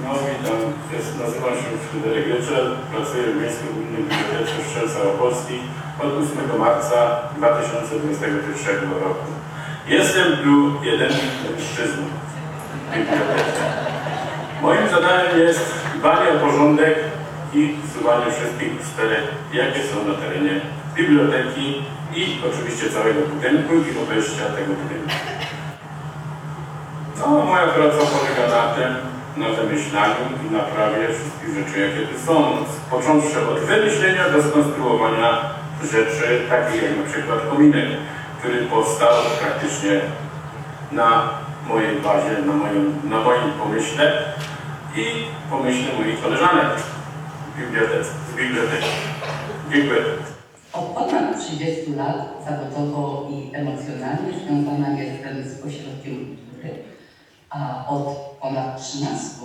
No witam, jest, się Fryderyk Wieczel, pracuję w Miejskiej Gminnej Bibliotece Strzelca Opolskiej od 8 marca 2021 roku. Jestem tu jedynym mężczyzną w bibliotece. Moim zadaniem jest dbanie o porządek i usuwanie wszystkich usterek, jakie są na terenie biblioteki i oczywiście całego budynku i obejścia tego budynku. No, moja praca polega na tym, na wymyślaniu i naprawie wszystkich rzeczy, jakie tu są. Począwszy od wymyślenia do skonstruowania rzeczy, takich jak na przykład kominek, który powstał praktycznie na mojej bazie, na moim, na moim pomyśle i pomyśle moich koleżanek w bibliotece, z biblioteki. Dziękuję. Od ponad 30 lat zawodowo i emocjonalnie związana jestem z ośrodkiem a od ponad 13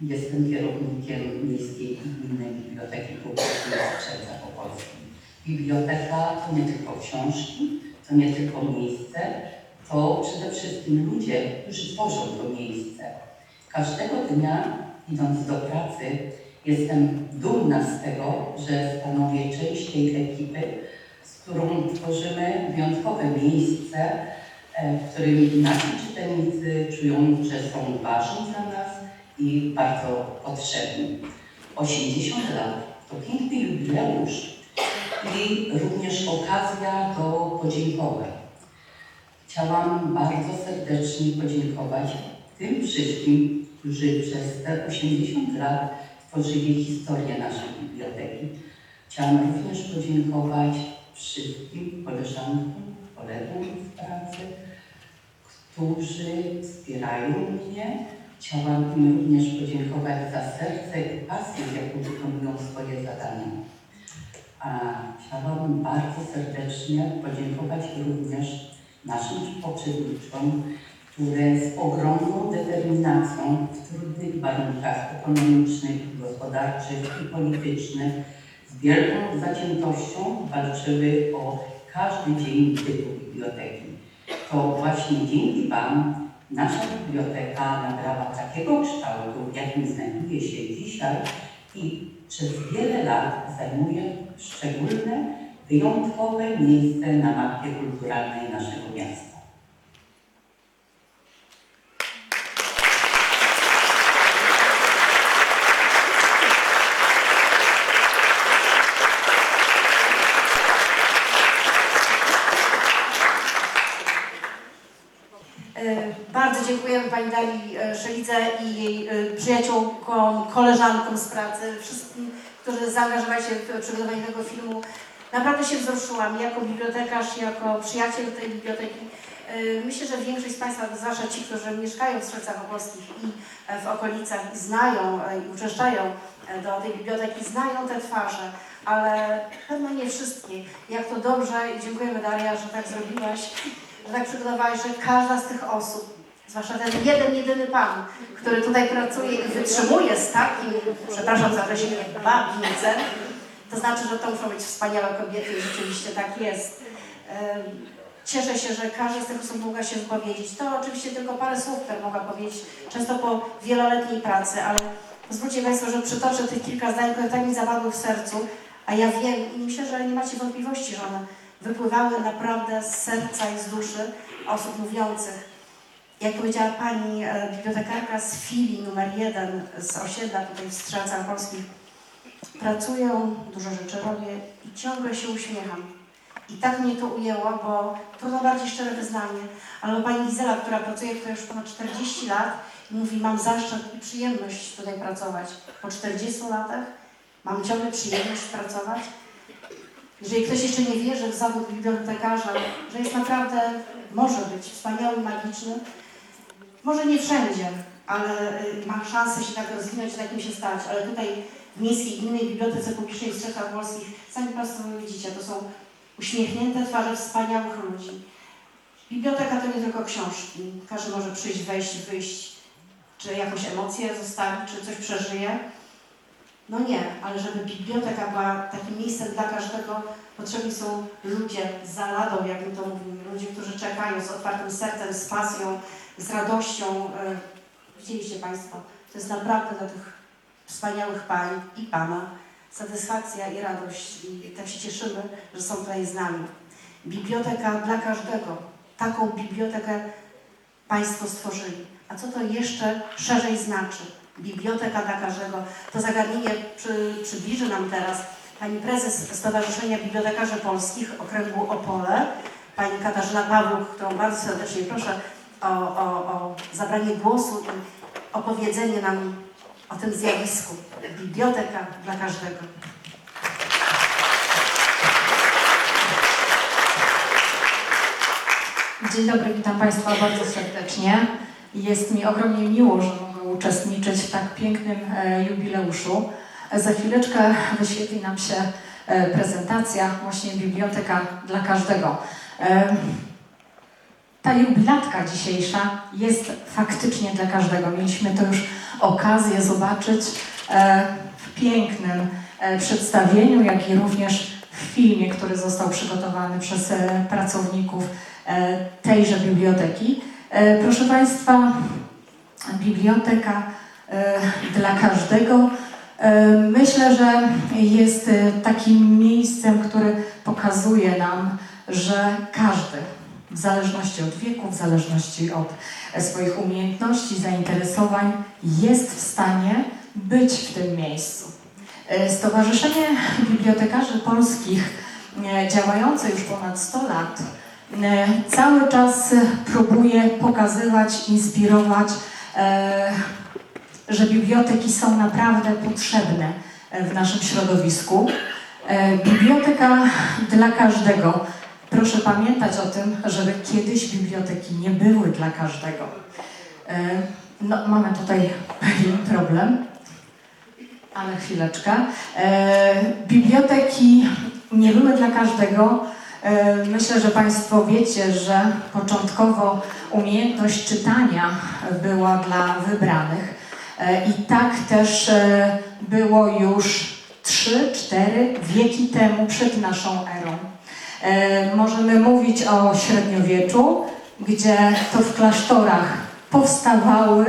jestem kierownikiem Miejskiej i Gminnej Biblioteki Publicznej w Strzelcach Opolskich. Biblioteka to nie tylko książki, to nie tylko miejsce, to przede wszystkim ludzie, którzy tworzą to miejsce. Każdego dnia, idąc do pracy, jestem dumna z tego, że stanowię część tej ekipy, z którą tworzymy wyjątkowe miejsce, w którym nasi czytelnicy czują, że są ważni dla nas i bardzo potrzebni. 80 lat to piękny jubileusz i również okazja do podziękowań. Chciałam bardzo serdecznie podziękować tym wszystkim, którzy przez te 80 lat tworzyli historię naszej biblioteki. Chciałam również podziękować wszystkim koleżankom, kolegom z pracy, którzy wspierają mnie. Chciałam im również podziękować za serce i pasję, jaką wykonują swoje zadania. A chciałabym bardzo serdecznie podziękować również naszym poprzedniczkom, które z ogromną determinacją w trudnych warunkach ekonomicznych, gospodarczych i politycznych z wielką zaciętością walczyły o każdy dzień bytu biblioteki. To właśnie dzięki Wam nasza biblioteka nabrała takiego kształtu, w jakim znajduje się dzisiaj i przez wiele lat zajmuje szczególne, wyjątkowe miejsce na mapie kulturalnej naszego miasta. E, Bardzo dziękujemy Pani Dali e, Szelidze i jej e, przyjaciółkom, koleżankom z pracy, wszystkim, którzy zaangażowali się w przygotowanie tego filmu. Naprawdę się wzruszyłam jako bibliotekarz, jako przyjaciel tej biblioteki. E, Myślę, że większość z Państwa, zwłaszcza ci, którzy mieszkają w Strzelcach Opolskich i w okolicach i znają i uczęszczają do tej biblioteki, znają te twarze, ale pewno nie wszystkie. Jak to dobrze i dziękujemy Daria, że tak zrobiłaś, że tak przygotowałeś, że każda z tych osób, zwłaszcza ten jeden, jedyny pan, który tutaj pracuje i wytrzymuje z takim, przepraszam za określenie, babnicem, to znaczy, że to muszą być wspaniałe kobiety i rzeczywiście tak jest. Cieszę się, że każda z tych osób mogła się wypowiedzieć. To oczywiście tylko parę słów, które mogła powiedzieć, często po wieloletniej pracy, ale pozwólcie Państwo, że przytoczę tych kilka zdań, które tak mi zapadły w sercu, a ja wiem i myślę, że nie macie wątpliwości, że one wypływały naprawdę z serca i z duszy osób mówiących. Jak powiedziała pani e, bibliotekarka z filii numer jeden z osiedla tutaj w Strzelcach Polskich, pracuję, dużo rzeczy robię i ciągle się uśmiecham. I tak mnie to ujęło, bo trudno bardziej szczere wyznanie, ale pani Gizela, która pracuje tutaj już ponad 40 lat, mówi, mam zaszczyt i przyjemność tutaj pracować. Po 40 latach mam ciągle przyjemność pracować. Jeżeli ktoś jeszcze nie wierzy w zawód bibliotekarza, że jest naprawdę, może być wspaniały, magiczny, może nie wszędzie, ale y, ma szansę się tak rozwinąć, takim się stać, ale tutaj w Miejskiej Gminnej Bibliotece Publicznej w Strzechach Polskich, sami Państwo widzicie, to są uśmiechnięte twarze wspaniałych ludzi. Biblioteka to nie tylko książki. Każdy może przyjść, wejść, wyjść, czy jakąś emocję zostawić, czy coś przeżyje. No nie, ale żeby biblioteka była takim miejscem dla każdego, potrzebni są ludzie za ladą, jak my to mówimy. Ludzie, którzy czekają z otwartym sercem, z pasją, z radością. E, Widzieliście Państwo, To jest naprawdę dla tych wspaniałych pań i pana satysfakcja i radość. I tak się cieszymy, że są tutaj z nami. Biblioteka dla każdego. Taką bibliotekę Państwo stworzyli. A co to jeszcze szerzej znaczy? Biblioteka dla każdego. To zagadnienie przy, przybliży nam teraz pani prezes Stowarzyszenia Bibliotekarzy Polskich Okręgu Opole, pani Katarzyna Pawluk, którą bardzo serdecznie proszę o, o, o zabranie głosu i opowiedzenie nam o tym zjawisku. Biblioteka dla każdego. Dzień dobry, witam Państwa bardzo serdecznie. Jest mi ogromnie miło, że uczestniczyć w tak pięknym e, jubileuszu. Za chwileczkę wyświetli nam się e, prezentacja właśnie Biblioteka dla każdego. E, Ta jubilatka dzisiejsza jest faktycznie dla każdego. Mieliśmy to już okazję zobaczyć w pięknym przedstawieniu, jak i również w filmie, który został przygotowany przez pracowników tejże biblioteki. Proszę Państwa, biblioteka e, dla każdego. e, Myślę, że jest e, takim miejscem, które pokazuje nam, że każdy, w zależności od wieku, w zależności od swoich umiejętności, zainteresowań, jest w stanie być w tym miejscu. Stowarzyszenie Bibliotekarzy Polskich, działające już ponad 100 lat, cały czas próbuje pokazywać, inspirować, że biblioteki są naprawdę potrzebne e, w naszym środowisku. E, Biblioteka dla każdego. Proszę pamiętać o tym, żeby kiedyś biblioteki nie były dla każdego. E, No, mamy tutaj pewien problem ale chwileczkę. E, biblioteki nie były dla każdego. E, myślę, że Państwo wiecie, że początkowo umiejętność czytania była dla wybranych. E, I tak też e, było już 3-4 wieki temu przed naszą erą. E, możemy mówić o średniowieczu, gdzie to w klasztorach powstawały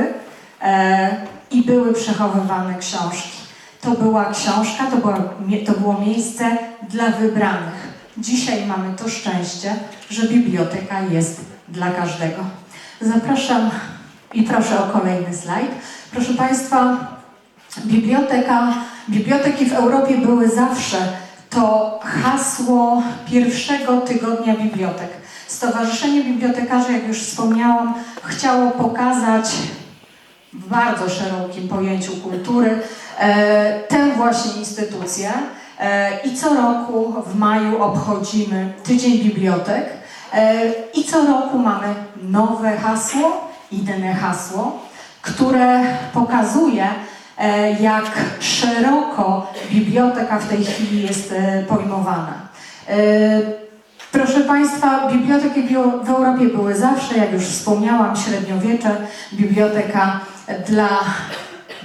i były przechowywane książki. To była książka, to, była, to było miejsce dla wybranych. Dzisiaj mamy to szczęście, że biblioteka jest dla każdego. Zapraszam i proszę o kolejny slajd. Proszę Państwa, biblioteka, biblioteki w Europie były zawsze to hasło pierwszego tygodnia bibliotek. Stowarzyszenie Bibliotekarzy, jak już wspomniałam, chciało pokazać w bardzo szerokim pojęciu kultury e, tę właśnie instytucję. E, I co roku w maju obchodzimy Tydzień Bibliotek. E, I co roku mamy nowe hasło, inne hasło, które pokazuje, e, jak szeroko biblioteka w tej chwili jest pojmowana. Proszę Państwa, biblioteki w Europie były zawsze, jak już wspomniałam, średniowiecze, biblioteka dla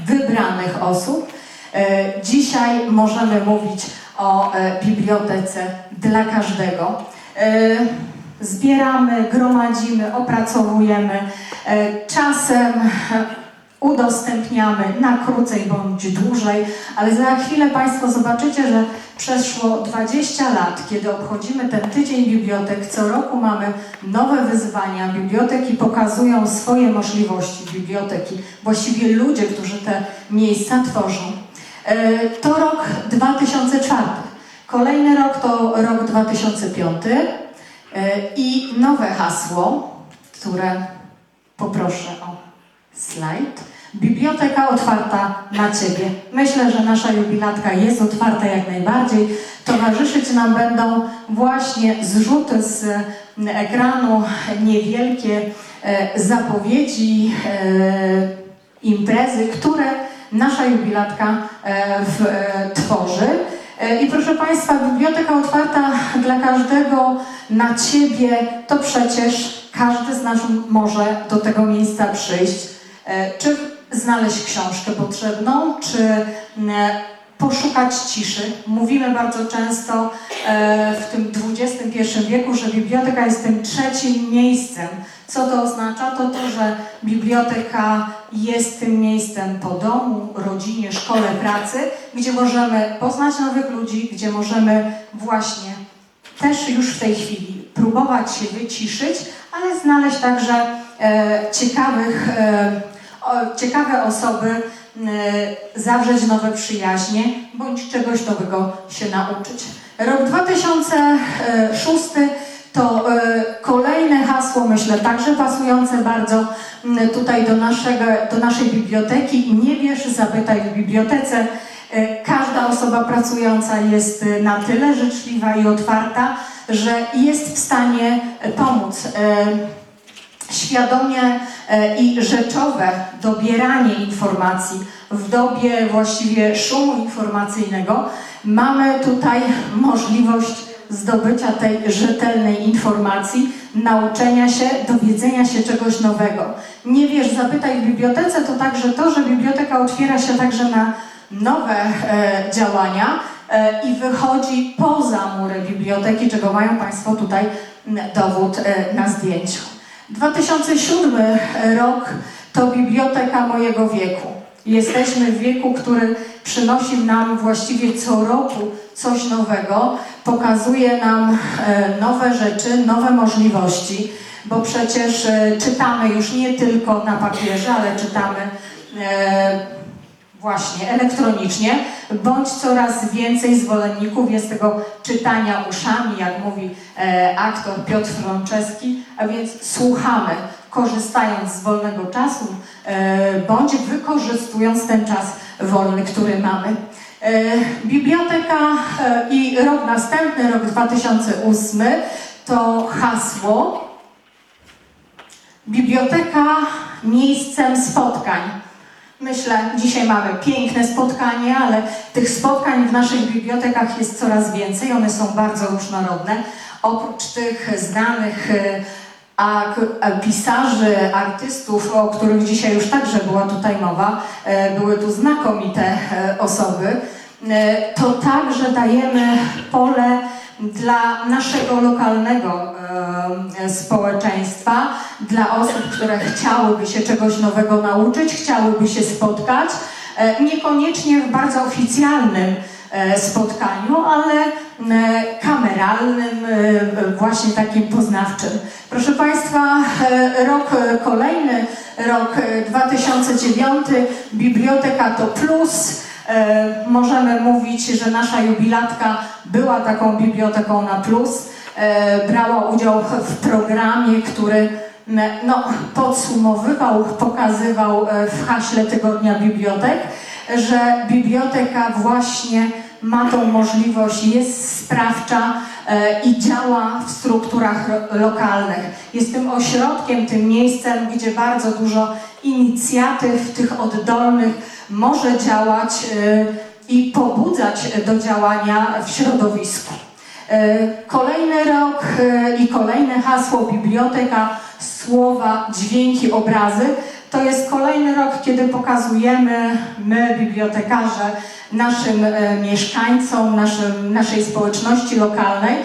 wybranych osób. E, Dzisiaj możemy mówić o e, bibliotece dla każdego. E, Zbieramy, gromadzimy, opracowujemy, czasem udostępniamy na krócej bądź dłużej, ale za chwilę Państwo zobaczycie, że przeszło 20 lat, kiedy obchodzimy ten tydzień bibliotek, co roku mamy nowe wyzwania. Biblioteki pokazują swoje możliwości, biblioteki, właściwie ludzie, którzy te miejsca tworzą. E, To rok 2004. Kolejny rok to rok 2005 e, i nowe hasło, które poproszę o slajd. Biblioteka otwarta na Ciebie. Myślę, że nasza jubilatka jest otwarta jak najbardziej. Towarzyszyć nam będą właśnie zrzuty z ekranu, niewielkie e, zapowiedzi, imprezy, które nasza jubilatka e, w, e, tworzy. E, I proszę Państwa, biblioteka otwarta dla każdego na Ciebie, to przecież każdy z nas może do tego miejsca przyjść. Czy znaleźć książkę potrzebną, czy poszukać ciszy. Mówimy bardzo często e, w tym XXI wieku, że biblioteka jest tym trzecim miejscem. Co to oznacza? To to, że biblioteka jest tym miejscem po domu, rodzinie, szkole, pracy, gdzie możemy poznać nowych ludzi, gdzie możemy właśnie też już w tej chwili próbować się wyciszyć, ale znaleźć także e, ciekawych, e, ciekawe osoby, zawrzeć nowe przyjaźnie, bądź czegoś nowego się nauczyć. Rok 2006 to e, kolejne hasło, myślę, także pasujące bardzo tutaj do, naszego, do naszej biblioteki. Nie wiesz, zapytaj w bibliotece. E, Każda osoba pracująca jest e, na tyle życzliwa i otwarta, że jest w stanie e, pomóc. Świadomie e, i rzeczowe dobieranie informacji w dobie właściwie szumu informacyjnego mamy tutaj możliwość zdobycia tej rzetelnej informacji, nauczenia się, dowiedzenia się czegoś nowego. Nie wiesz, zapytaj w bibliotece, to także to, że biblioteka otwiera się także na nowe e, działania e, i wychodzi poza mury biblioteki, czego mają Państwo tutaj dowód e, na zdjęciu. 2007 rok to biblioteka mojego wieku. Jesteśmy w wieku, który przynosi nam właściwie co roku coś nowego, pokazuje nam e, nowe rzeczy, nowe możliwości, bo przecież e, czytamy już nie tylko na papierze, ale czytamy e, właśnie elektronicznie, bądź coraz więcej zwolenników jest tego czytania uszami, jak mówi e, aktor Piotr Franceski, a więc słuchamy, korzystając z wolnego czasu, e, bądź wykorzystując ten czas wolny, który mamy. E, biblioteka e, i rok następny, rok 2008, to hasło Biblioteka miejscem spotkań. Myślę, dzisiaj mamy piękne spotkanie, ale tych spotkań w naszych bibliotekach jest coraz więcej. One są bardzo różnorodne. Oprócz tych znanych e, e, pisarzy, artystów, o których dzisiaj już także była tutaj mowa, e, były tu znakomite osoby, to także dajemy pole dla naszego lokalnego społeczeństwa, dla osób, które chciałyby się czegoś nowego nauczyć, chciałyby się spotkać, e, niekoniecznie w bardzo oficjalnym e, spotkaniu, ale kameralnym, e, właśnie takim poznawczym. Proszę Państwa, rok kolejny, rok e, 2009, Biblioteka to plus. E, Możemy mówić, że nasza jubilatka była taką biblioteką na plus. E, Brała udział w programie, który no, podsumowywał, pokazywał e, w haśle Tygodnia Bibliotek, że biblioteka właśnie ma tą możliwość, jest sprawcza e, i działa w strukturach lokalnych. Jest tym ośrodkiem, tym miejscem, gdzie bardzo dużo inicjatyw tych oddolnych może działać e, i pobudzać do działania w środowisku. E, Kolejny rok i kolejne hasło biblioteka, słowa, dźwięki, obrazy. To jest kolejny rok, kiedy pokazujemy my, bibliotekarze, naszym e, mieszkańcom, naszym, naszej społeczności lokalnej,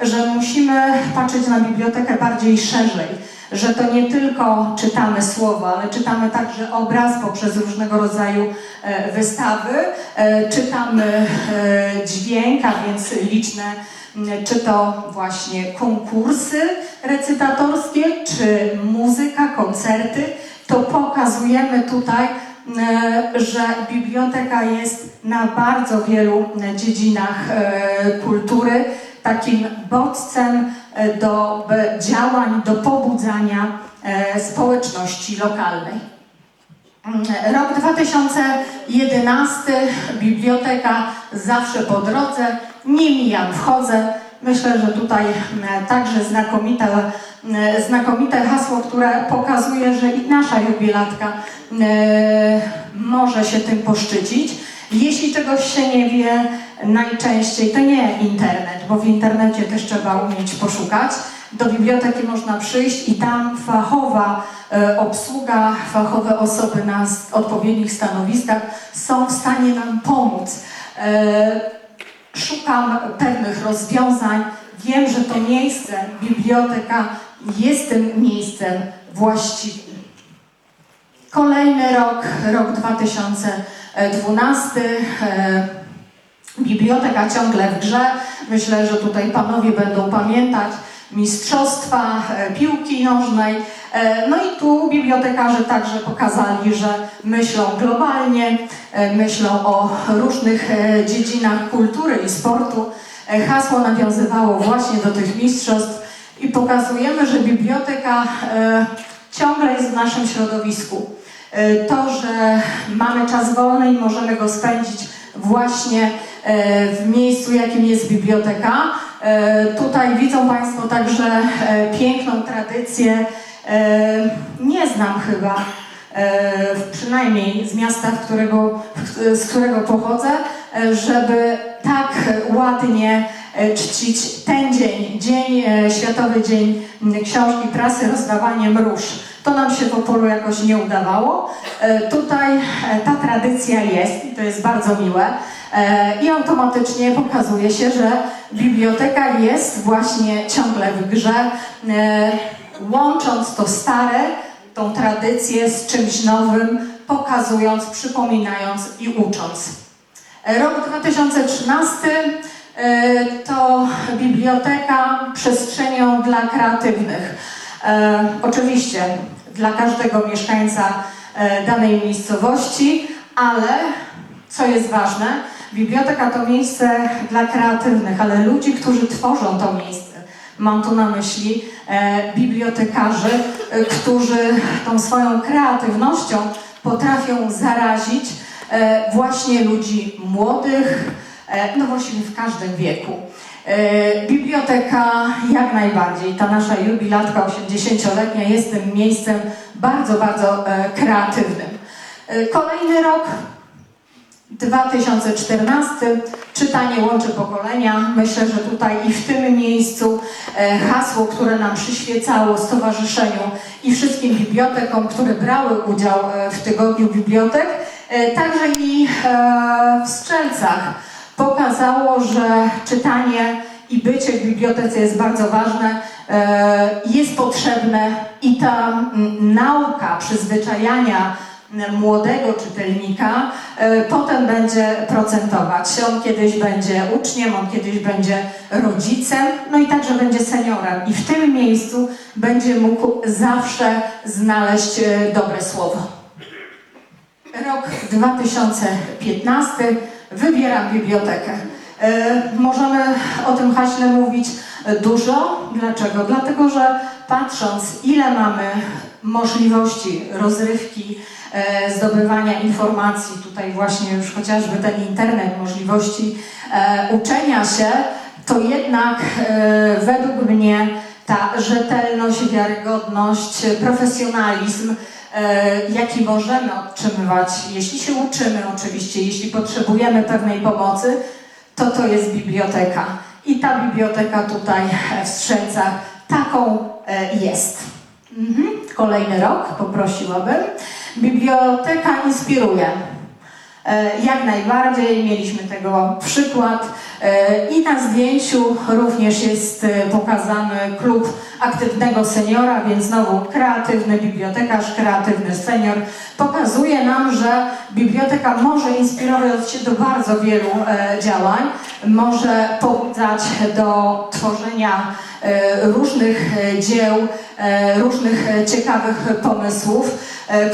że musimy patrzeć na bibliotekę bardziej szerzej, że to nie tylko czytamy słowa, ale czytamy także obraz poprzez różnego rodzaju e, wystawy, e, czytamy dźwięk, a więc liczne czy to właśnie konkursy recytatorskie, czy muzyka, koncerty, to pokazujemy tutaj, e, że biblioteka jest na bardzo wielu e, dziedzinach e, kultury takim bodźcem do działań, do pobudzania społeczności lokalnej. Rok 2011, biblioteka zawsze po drodze, nie mijam, wchodzę. Myślę, że tutaj mm, także znakomite, mm, znakomite hasło, które pokazuje, że i nasza jubilatka mm, może się tym poszczycić. Jeśli czegoś się nie wie, najczęściej to nie internet, bo w internecie też trzeba umieć poszukać. Do biblioteki można przyjść i tam fachowa e, obsługa, fachowe osoby na odpowiednich stanowiskach są w stanie nam pomóc. Szukam pewnych rozwiązań. Wiem, że to miejsce, biblioteka jest tym miejscem właściwym. Kolejny rok, rok 2012. e, Biblioteka ciągle w grze. Myślę, że tutaj panowie będą pamiętać mistrzostwa e, piłki nożnej. E, No i tu bibliotekarze także pokazali, że myślą globalnie, e, myślą o różnych dziedzinach kultury i sportu. Hasło nawiązywało właśnie do tych mistrzostw i pokazujemy, że biblioteka ciągle jest w naszym środowisku. To, że mamy czas wolny i możemy go spędzić właśnie w miejscu, jakim jest biblioteka. E, Tutaj widzą Państwo także e, piękną tradycję. E, Nie znam chyba, przynajmniej z miasta, którego, z którego pochodzę, żeby tak ładnie czcić ten dzień, dzień, Światowy Dzień Książki Prasy, rozdawaniem róż. To nam się w Opolu jakoś nie udawało. E, Tutaj e, ta tradycja jest i to jest bardzo miłe. E, I automatycznie pokazuje się, że biblioteka jest właśnie ciągle w grze, łącząc to stare, tą tradycję z czymś nowym, pokazując, przypominając i ucząc. Rok 2013 e, to biblioteka przestrzenią dla kreatywnych. E, Oczywiście dla każdego mieszkańca e, danej miejscowości, ale co jest ważne, biblioteka to miejsce dla kreatywnych, ale ludzi, którzy tworzą to miejsce. Mam tu na myśli e, bibliotekarzy, którzy tą swoją kreatywnością potrafią zarazić właśnie ludzi młodych, no właściwie w każdym wieku. E, Biblioteka jak najbardziej, ta nasza jubilatka 80-letnia jest tym miejscem bardzo, bardzo e, kreatywnym. E, Kolejny rok 2014. Czytanie łączy pokolenia. Myślę, że tutaj i w tym miejscu hasło, które nam przyświecało Stowarzyszeniu i wszystkim bibliotekom, które brały udział w Tygodniu Bibliotek, także i w Strzelcach pokazało, że czytanie i bycie w bibliotece jest bardzo ważne, e, jest potrzebne i ta nauka przyzwyczajania młodego czytelnika e, potem będzie procentować. On kiedyś będzie uczniem, on kiedyś będzie rodzicem, no i także będzie seniorem. I w tym miejscu będzie mógł zawsze znaleźć e, dobre słowo. Rok 2015. Wybieram bibliotekę. E, Możemy o tym haśle mówić dużo. Dlaczego? Dlatego, że patrząc, ile mamy możliwości rozrywki, e, zdobywania informacji, tutaj właśnie już chociażby ten internet, możliwości e, uczenia się, to jednak według mnie ta rzetelność, wiarygodność, profesjonalizm, jaki możemy otrzymywać, jeśli się uczymy oczywiście, jeśli potrzebujemy pewnej pomocy, to to jest biblioteka. I ta biblioteka tutaj w Strzelcach taką e, jest. Mhm. Kolejny rok poprosiłabym. Biblioteka inspiruje. E, Jak najbardziej mieliśmy tego przykład. E, i na zdjęciu również jest e, pokazany klub aktywnego seniora, więc znowu kreatywny bibliotekarz, kreatywny senior. Pokazuje nam, że biblioteka może inspirować się do bardzo wielu działań, może pobudzać do tworzenia różnych dzieł, różnych ciekawych pomysłów,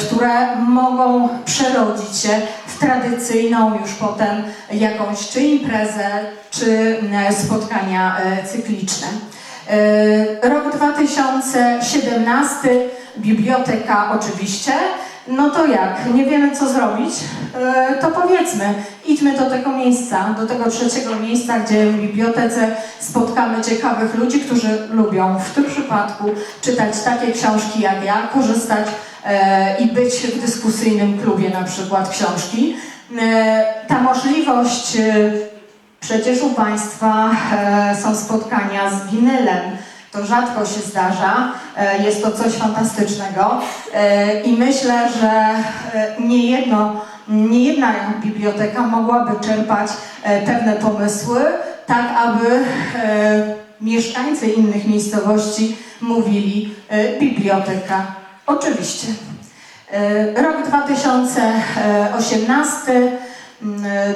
które mogą przerodzić się w tradycyjną już potem jakąś czy imprezę, czy e, spotkania e, cykliczne. E, Rok 2017, biblioteka oczywiście. No to jak? Nie wiemy co zrobić? E, To powiedzmy, idźmy do tego miejsca, do tego trzeciego miejsca, gdzie w bibliotece spotkamy ciekawych ludzi, którzy lubią w tym przypadku czytać takie książki jak ja, korzystać e, i być w dyskusyjnym klubie na przykład książki. E, Ta możliwość e, Przecież u Państwa e, są spotkania z winylem. To rzadko się zdarza, e, jest to coś fantastycznego e, i myślę, że e, niejedno nie jedna biblioteka mogłaby czerpać e, pewne pomysły, tak aby e, mieszkańcy innych miejscowości mówili e, biblioteka. Oczywiście. E, Rok 2018 mm, e,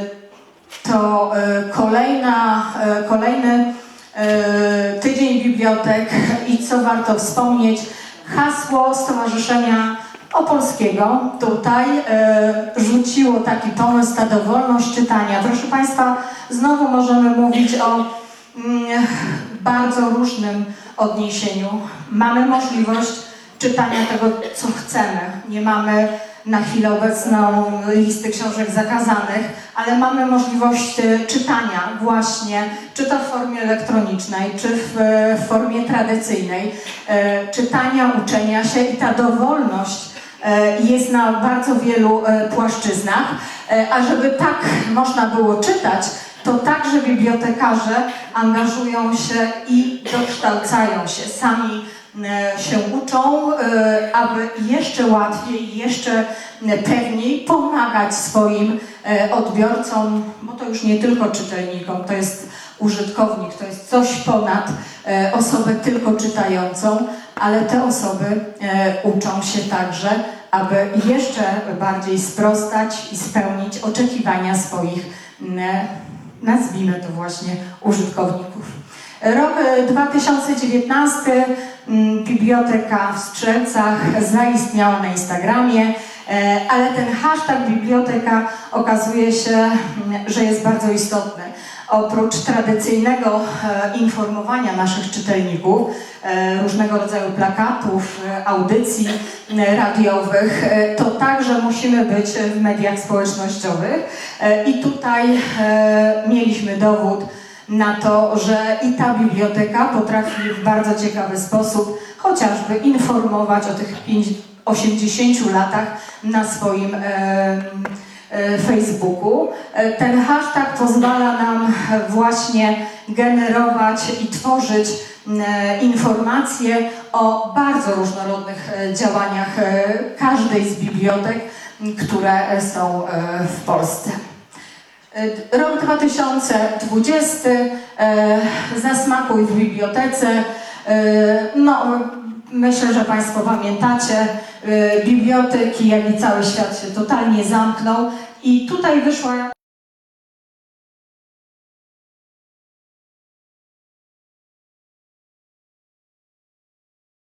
to e, kolejna, kolejny tydzień bibliotek i co warto wspomnieć, hasło Stowarzyszenia Opolskiego tutaj rzuciło taki pomysł, ta dowolność czytania. Proszę Państwa, znowu możemy mówić o mm, bardzo różnym odniesieniu. Mamy możliwość czytania tego, co chcemy. Nie mamy na chwilę obecną listy książek zakazanych, ale mamy możliwość e, czytania właśnie, czy to w formie elektronicznej, czy w, e, formie tradycyjnej, e, czytania, uczenia się i ta dowolność jest na bardzo wielu płaszczyznach, a żeby tak można było czytać, to także bibliotekarze angażują się i dokształcają się, sami się uczą, e, aby jeszcze łatwiej, jeszcze pewniej pomagać swoim e, odbiorcom, bo to już nie tylko czytelnikom, to jest użytkownik, to jest coś ponad e, osobę tylko czytającą, ale te osoby e, uczą się także, aby jeszcze bardziej sprostać i spełnić oczekiwania swoich, nazwijmy to właśnie, użytkowników. Rok e, 2019 mm, Biblioteka w Strzelcach zaistniała na Instagramie, e, ale ten hashtag biblioteka okazuje się, mm, że jest bardzo istotny. Oprócz tradycyjnego e, informowania naszych czytelników, e, różnego rodzaju plakatów, audycji e, radiowych, to także musimy być w mediach społecznościowych. I tutaj mieliśmy dowód na to, że i ta biblioteka potrafi w bardzo ciekawy sposób chociażby informować o tych pięć- 80 latach na swoim e, e, Facebooku. E, Ten hashtag pozwala nam właśnie generować i tworzyć e, informacje o bardzo różnorodnych e, działaniach każdej z bibliotek, które są w Polsce. E, Rok 2020, e, zasmakuj w bibliotece. E, No, myślę, że Państwo pamiętacie, biblioteki, jak i cały świat się totalnie zamknął i tutaj wyszła